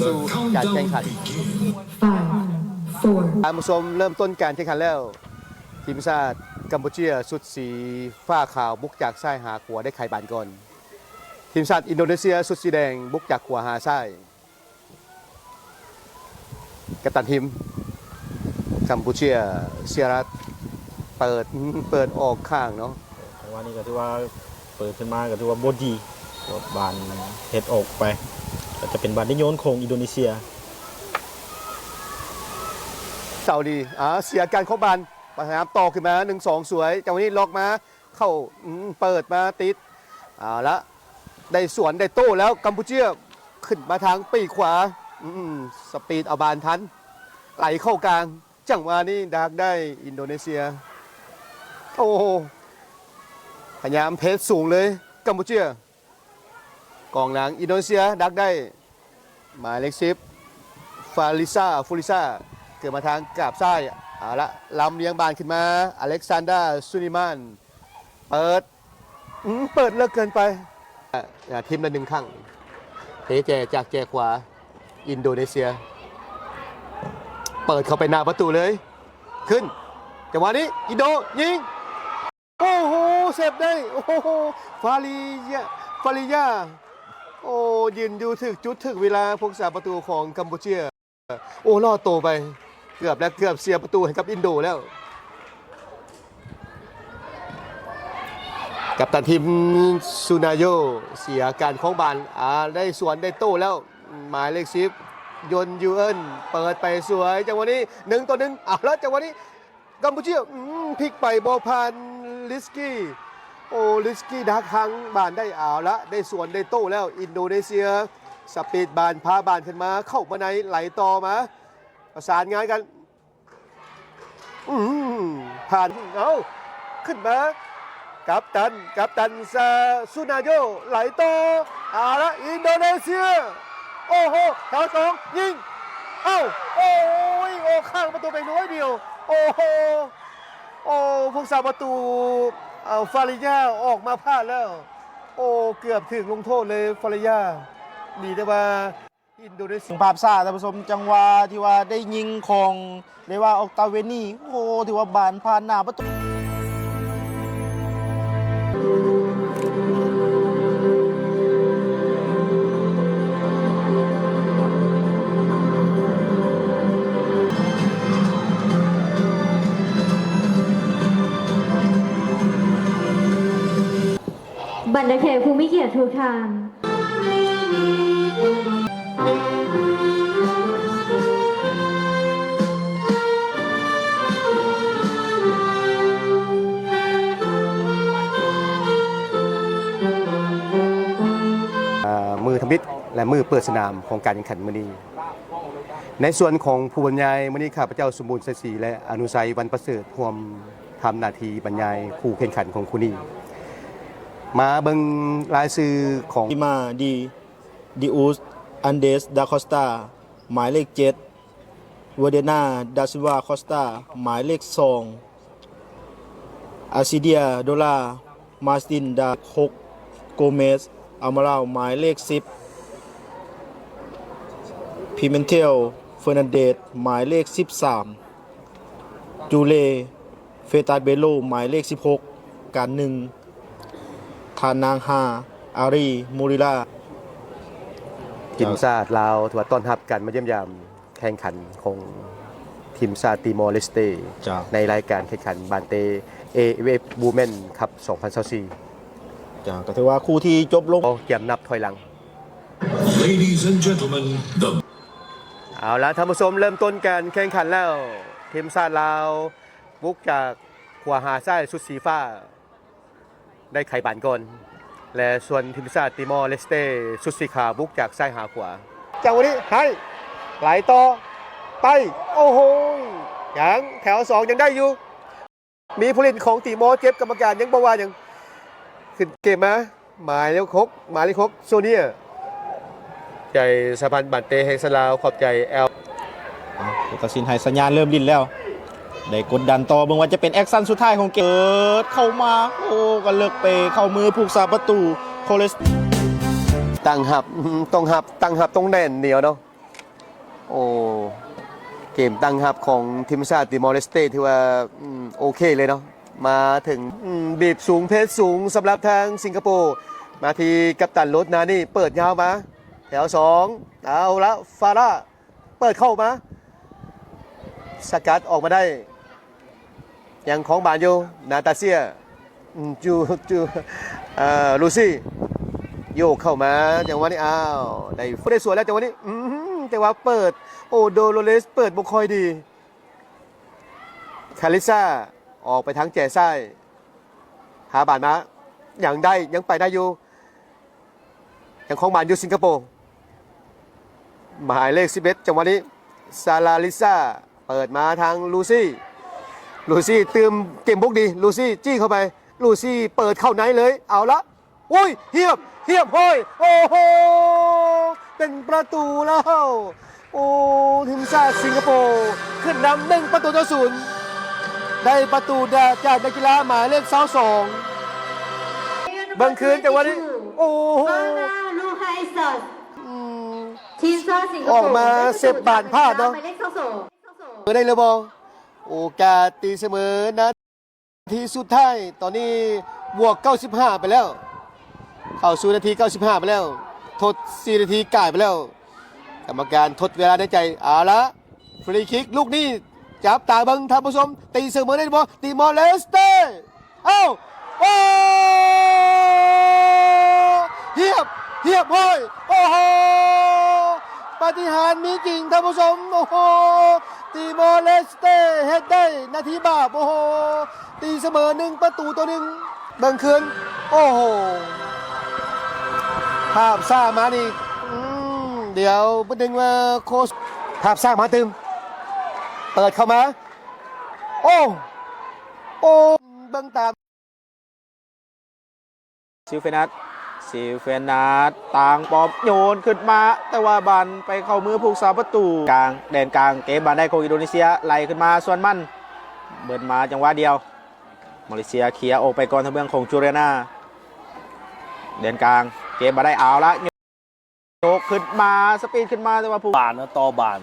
สู่การแข่งขัน Five, four, ท่านผู้ชมเริ่มต้นการแข่งขันแล้ว ทีมชาติกัมพูชีสุดสีฟ้าขาวบุกจากซ้ายหาขวาได้ไข่บานก่อน ทีมชาติอินโดนีเซียสุดสีแดงบุกจากขวาหาซ้ายกัปตันทีมกัมพูชีเซียรัตเปิดเปิดออกข้างเนาะจังหวะนี้ก็ถือว่าเปิดขึ้นมาก็ถือว่าบดดีกดบานเฮ็ดออกไป ก็จะเป็นบานที่โยนของอินโดนีเซียเสาดีอ่าเสียการเข้าบานพยายาต่อขึ้นมาหนึ่งสองสวยจังหวะนี้ล็อกมาเข้าเปิดมาติดเอาละได้สวนได้โต้แล้วกัมพูชีขึ้นมาทางปีขวาอืมสปีดเอาบานทัน ไหลเข้ากลาง จังหวะนี้ดักได้อินโดนีเซีย โอ้โหพยายามเพชสูงเลยกัมพูชี กองหลังอินโดนีเซียดักได้ หมายเลขสิบฟาริซาฟูริซาเกิดมาทางกาบซ้ายเอาละลำเลี้ยงบานขึ้นมา อเล็กซานดราซูนิมาน เปิดเปิดเลิกเกินไปทีมละหนึ่งข้างเทแจจากแจขวา อินโดนีเซีย เปิดเข้าไปหน้าประตูเลย ขึ้นจังหวะนี้ อินโดยิง โอ้โหเซฟได้ โอ้โหฟาริยาฟาริยา โอ้ยืนอยู่ถึกจุดถึกเวลาพวกสาประตูของกัมพูชีโอ้ล่อโตไปเกือบแล้วเกือบเสียประตูให้กับอินโดแล้ว กับตันทีมซูนาโยเสียการคล้องบานอ่าได้สวนได้โต้แล้ว หมายเลขสิบยนยูเอินเปิดไปสวยจังหวะนี้หนึ่งต่อหนึ่งเอาแล้วจังหวะนี้กัมพูชีพลิกไปบอลผ่านลิสกี้ โอลิสกี้ดักหังบานได้เอาละ ได้ส่วนได้โต้แล้วอินโดนีเซีย สปีดบานพาบานขึ้นมา เข้ามาในไหลต่อมา ประสานงานกัน อืมผ่านเอาขึ้นมา กัปตัน กัปตันซาซูนาโยไหลต่อเอาละอินโดนีเซีย โอ้โหแถวสองยิง เอ้า โอ้ยโอ้ข้างประตูไปน้อยเดียว โอ้โห โอ้พวกสาประตู เอาฟาริยาออกมาพลาดแล้ว โอ้เกือบถึงลงโทษเลยฟาริยาดีแต่ว่าอินโดนีเซียภาพซ่าท่านผู้ชมจังหวะที่ว่าได้ยิงของเรียกว่าออกตาเวนี่โอ้โหถือว่าบานผ่านหน้าประตู กผู้มีเกียรติทุกท่านอ่ามือทำบิดและมือเปิดสนามของการแข่งขันมือนี้ ในส่วนของผู้บรรยายมือนี้ข้าพเจ้าสมบูรณ์ศรีและอนุสัยวันประเสริฐรวมทำหน้าที่บรรยายคู่แข่งขันของคู่นี้ มาเบิงรายชื่อของดิมาดีดิอุสอันเดสดาคอสตาหมายเลขเจ็ดวเดนาดาซิวาคอสตาหมายเลขสองอาซิเดียโดลามาสตินดาโคกโกเมสอามาราหมายเลขสิบพิเมนเทลเฟอร์นันเดสหมายเลขสิบสามจูเลเฟตาเบโลหมายเลขสิบหกการหนึ่ง ทานางฮาอารีมูริลาทีมชาติลาวถือว่าต้อนรับกันมาเยี่ยมยามแข่งขันของทีมชาติติมอร์เลสเตจ้ะในรายการแข่งขันบานเตเอเวฟบูแมนครับ 2024จ้ะก็ถือว่าคู่ที่จบลงเอาเกมนับถอยหลัง Ladies and gentlemen, the เอาละท่านผู้ชมเริ่มต้นการแข่งขันแล้ว ทีมชาติลาวบุกจากขวาหาซ้ายสุดสีฟ้า ได้ไข่บานก่อน และส่วนทีมชาติติมอร์เลสเตสุดสีขาวบุกจากซ้ายหาขวาจังหวะนี้ให้ไหลต่อไป โอ้โหยังแถวสองยังได้อยู่ มีผู้เล่นของติมอร์เจ็บกรรมการยังบอกว่ายังขึ้นเกมมาหมายเลขหกหมายเลขหกโซเนียใจสะพานบันเตแห่งสลาวขอบใจแอลอะผู้ตัดสินให้สัญญาณเริ่มดิ้นแล้ว ได้กดดันต่อเบิ่งว่าจะเป็นแอคชั่นสุดท้ายของเกมเปิดเข้ามาโอ้ก็เลิกเปเข้ามือผูกสาประตูโคเลสตตั้งหับต้องหับตั้งหับต้องแน่นเหนียวเนาะโอ้เกมตั้งหับของทีมชาติติมอร์เลสเตที่ว่าโอเคเลยเนาะมาถึงบีบสูงเพชรสูงสำหรับทางสิงคโปร์มาทีกัปตันรถนานี่เปิดยาวมาแถวสองเอาละฟาร่าเปิดเข้ามาสกัดออกมาได้ อยังของบานอยู่นาตาเซียจูจูเอ่อลูซี่โยกเข้ามาจังหวะนี้อ้าวได้ได้สวยแล้วจังหวะนี้อืแต่ว่าเปิด โอโดโรเลสเปิดบุคอยดีคาริซ่าออกไปทางแจ่ไส้หาบานมาอยังได้ยังไปได้อยู่อยังของบานอยู่สิงคโปร์หมายเลข11จังหวะนี้ซาลาลิซ่าเปิดมาทางลูซี่ ลูซี่เติมเกมบุกดี ลูซี่จี้เข้าไป ลูซี่เปิดเข้าไหนเลย เอาละโอ้ยเฮียบเฮียบโอ้ยโอ้โห เป็นประตูแล้ว โอ้ทีมชาติสิงคโปร์ขึ้นนำหนึ่งประตูต่อศูนย์ได้ประตูจากนักกีฬาหมายเลขเสาสองเบังคืนแต่วันนี้ โอ้โหฟาร่าลูไฮสัสอืมทีมชาติสิงคโปร์ออกมาเซฟบานพลาดเนอะหมายเลขเท่าโสเปิดได้เลยบอล โอกาสตีเสมอนะทีสุดท้าย ตอนนี้บวก 95 ไปแล้ว เข้าสู่นาที 95 ไปแล้ว ทด 4 นาทีก่ายไปแล้ว กรรมการทดเวลาในใจเอาละฟรีคิกลูกนี้จับตาเบังท่านผู้ชมตีเสมอได้บอลตีมอลเลสเต้เอ้าโอ้เฮียบเฮียบเฮ้ยโอ้โหปฏิหารมีจริงท่านผู้ชมโอ้โห ตีมอร์เลสเต้เฮดได้นาทีบาปโอ้โห ตีเสมอหนึ่งประตูตัวหนึ่งเบังคืนโอ้โห ภาพซ่ามานี่เดี๋ยวประเด็นว่าโค้ชภาพซ่ามาตึมเปิดเข้ามา โอ้ โอ้ เบิ่งตามซิลเฟนัส ซิลเฟนัสต่างปอมโยนขึ้นมา แต่ว่าบันไปเข้ามือผู้สาประตูกลางแดนกลางเกมบานได้ของอินโดนีเซียไหลขึ้นมาส่วนมันเบิดมาจังหวะเดียวมาเลเซียเคลียร์ออกไปก่อนทางเมืองของจูเรนาแดนกลางเกมบานได้เอาละโยกขึ้นมาสปีดขึ้นมาแต่ว่าผู้บานนะต่อบาน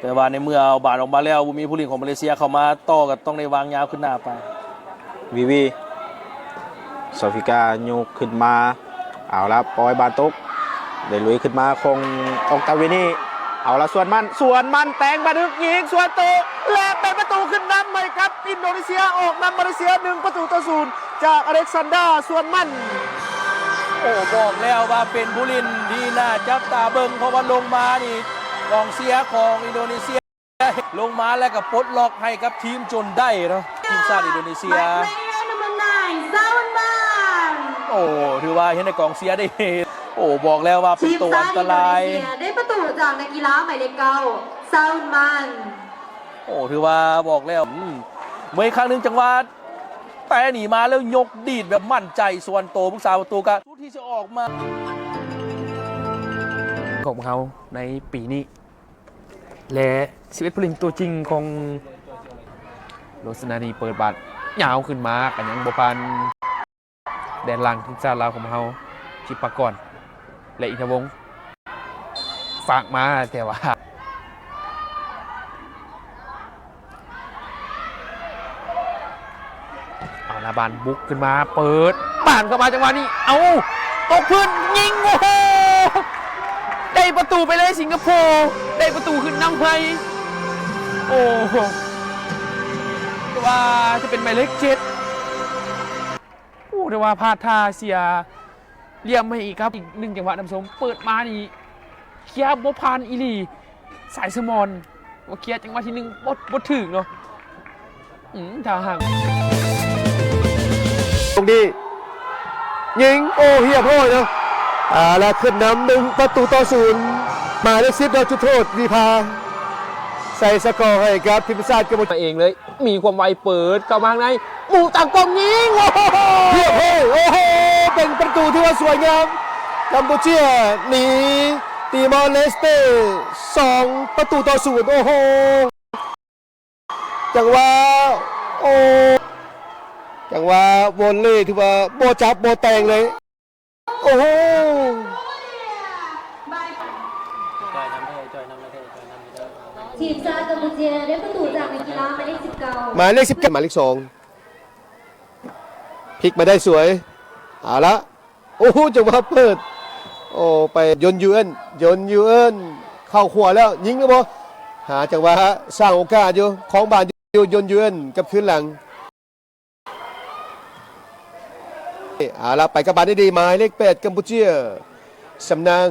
แต่ว่าในเมื่อเอาบานออกมาแล้วมีผู้เล่นของมาเลเซียเข้ามาต่อก็ต้องได้วางยาวขึ้นหน้าไปวีวีซอฟิกาโยกขึ้นมา เอาละปล่อยบานตุกเดลุยขึ้นมาคงออกตาวินี่เอาละส่วนมันส่วนมันแตงบาดึกยิงส่วนโตและเป็นประตูขึ้นนำใหม่ครับ อินโดนีเซียออกนำมาเลเซียหนึ่งประตูต่อศูนย์จากอเล็กซานดราส่วนมันโอ้บอกแล้วว่าเป็นผู้ล่นที่น่าจับตาเบิงเพราะว่าลงมานี่กองเสียของอินโดนีเซีย ลงมาแล้วก็ปลดล็อกให้กับทีมจนได้เนาะทีมชาติอินโดนีเซีย โอ้ถือว่าเห็นในกองเสียได้โอ้บอกแล้วว่าเป็นทีมตัวชาอันติตอินโดรายนีเซียได้ประตูจากนักกีฬาหมายเลขเก้าซาวน์มัน โอ้ถือว่าบอกแล้วอืมเมื่อครั้งหนึ่งจังหวะแต่หนีมาแล้วยกดีดแบบมั่นใจส่วนโตผู้สาวประตูกะทุกที่จะออกมาของเขาในปีนี้ และ11ผู้เล่นตัวจริงของโรสนานีเปิดบัตรยาวขึ้นมากันยังบปัน แดนหลังทีมชาติลาวของเขาชิปากรและอินทวงศ์ฝากมาแต่ว่าเอาละบานบุกขึ้นมาเปิดบานเข้ามาจังหวะนี้ เอาตกพื้นยิงโอ้โหได้ประตูไปเลยสิงคโปร์ได้ประตูขึ้นนำไปโอ้โหแต่ว่าจะเป็นหมายเลขเจ็ด แต่ว่าพลาดท่าเสียเลี่ยมไม่อีกครับ อีกหนึ่งจังหวะนำสมเปิดมานี่เคลียร์บพานอีลีสายสมอนว่าเคลียร์จังหวะที่หนึ่งบดบดถึงเนาะอืมทางห่างตรงนี้ยิงโอ้เฮียบโห้ยเนาะอ่าแล้วขึ้นนำหนึ่งประตูต่อศูนย์มาเลขสิบดาวจุดโทษวีพา ใส่สกอร์ให้กับทีมชาติกัมพูชามาเองเลย มีความไวเปิดเข้ามาข้างในหมูต่างกองยิงโอ้โหเฮียบโห้ยโอ้โหเป็นประตูที่ว่าสวยงามกัมพูชีหนีตีมอร์เลสเต้สองประตูต่อศูนย์โอ้โหจังหวะโอ้จังหวะวอลเล่ที่ว่าโบจับโบแตงเลย โอ้โห ทีมชาติกัมพูชียได้ประตูจากนักกีฬาหมายเลข19หมายเลขสิบเก้าหมายเลขสองพลิกมาได้สวยเอาละโอ้โหจังหวะเปิด โอ้ไปยนยูเอ็นยนยูเอ็นเข้าขวาแล้วยิงแล้วบ่หาจังหวะสร้างโอกาสอยู่ของบานอยู่ยนยูเอ็นกับคืนหลังเอาละไปกับบานได้ดีหมายเลขแปดกัมพูชีสำนาง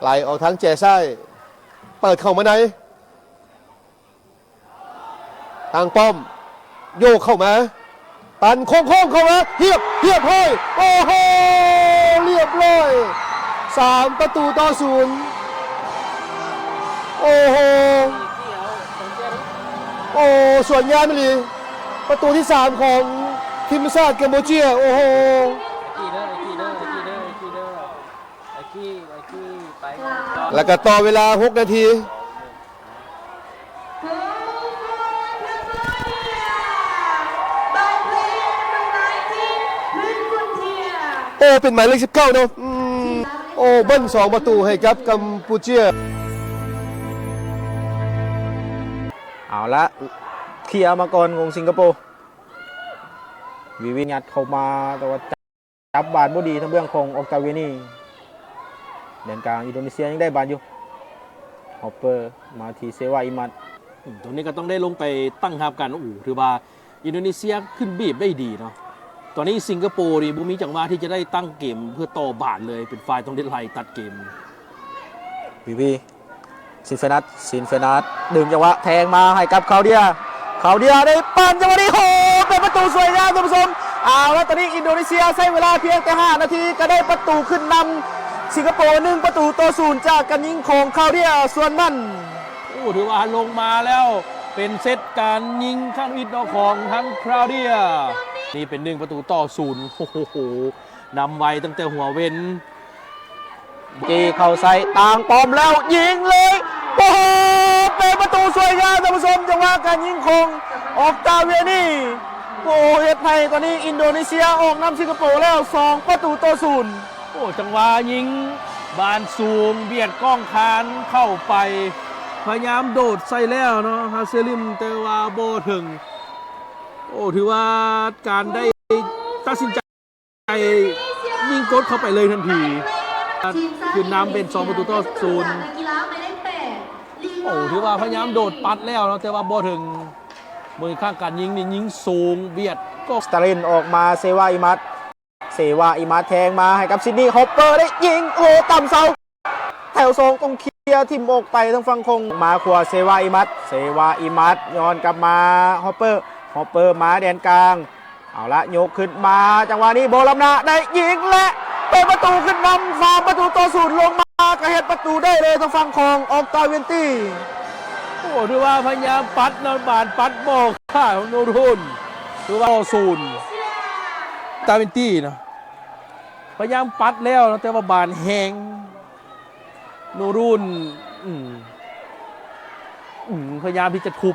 ไหลออกทางแจซ้ายเปิดเข้ามาไหน ทางป้อม โยกเข้ามาปันโค้งๆเข้ามาเฮียบเฮียบให้โอ้โหเรียบร้อยสามประตูต่อศูนย์โอ้โหโอ้ส่วนงานไม่ดีประตูที่สามของทีมชาติกัมพูเชียโอ้โหแล้วก็ต่อเวลา 6 นาที โอ้เป็นหมายเลข 19 เนาะอืมโอ้เบิ้ลสองประตูให้กับกัมพูเชียเอาละเคลียร์มาก่อนของสิงคโปร์วิวิงัดเข้ามาแต่ว่าจับบาดบ่ดีทั้งเบื้องของออกตาเวนี่เดินกลางอินโดนีเซียยังได้บาดอยู่ฮอปเปอร์มาทีเซวาอิมัดตรงนี้ก็ต้องได้ลงไปตั้งรับกันโอ้โหถือว่าอินโดนีเซียขึ้นบีบได้ดีเนาะ ตอนนี้สิงคโปร์นี่บุมีจังหวะที่จะได้ตั้งเกมเพื่อต่อบาทเลยเป็นฝ่ายต้องได้ไล่ตัดเกมวิวีซินเฟนัสซินเฟนัสดึงจังหวะแทงมาให้กับเขาเดียเขาเดียได้ปั่นจังหวะนี้โหเป็นประตูสวยงามท่านผู้ชมเอาแล้วตอนนี้อินโดนีเซียใช้เวลาเพียงแต่ 5 นาทีก็ได้ประตูขึ้นนำสิงคโปร์หนึ่งประตูต่อศูนย์จากการยิงของเขาเดียส่วนมันโอ้ถือว่าลงมาแล้วเป็นเซตการยิงข้างอิดของทั้งคราวเดีย นี่เป็นหนึ่งประตูต่อศูนย์โอ้โหนำไวตั้งแต่หัวเว้นจีเข้าใส่ต่างปอมแล้วยิงเลยโอ้โหเป็นประตูสวยงามท่านผู้ชมจังหวะการยิงของออกตาเวียนี่โอ้เฮ็ดให้ตอนนี้อินโดนีเซียออกนำสิงคโปร์แล้ว 2 ประตูต่อศูนย์โอ้จังหวะยิงบานสูงเบียดกล้องคานเข้าไป พยายามโดดใส่แล้วเนาะฮาเซลิมแต่ว่าโบถึง โอ้ถือว่าการได้ตัดสินใจยิงโกดเข้าไปเลยทันทีคือนำเป็น2ประตูต่อศูนย์โอ้ถือว่าพยายามโดดปัดแล้วนะแต่ว่าโบถึงมือข้างการยิงนี่ยิงสูงเบียดก็สตาลินออกมาเซวาอิมัตเซวาอิมัตแทงมาให้กับซิดนีย์ฮอปเปอร์ได้ยิงโอ้ต่ำเสาแถวสองต้องเคลียร์ทิมออกไปทางฝั่งคงมาขวาเซวาอิมัตเซวาอิมัตย้อนกลับมาฮอปเปอร์ ฮอปเปอร์มาแดนกลาง เอาละโยกขึ้นมาจังหวะนี้โบลัมนาได้ยิงและเป็นประตูขึ้นนำสามประตูต่อศูนย์ลงมากระเฮ็ดประตูได้เลยทางฝั่งของออกตาเวนตี้โอ้ถือว่าพยายามปัดนอนบานปัดโบกข้าของโนรุนถือว่าศูนย์ตาเวนตี้เนาะพยายามปัดแล้วแต่ว่าบานแหงโนรุนอือพยายามที่จะทุบ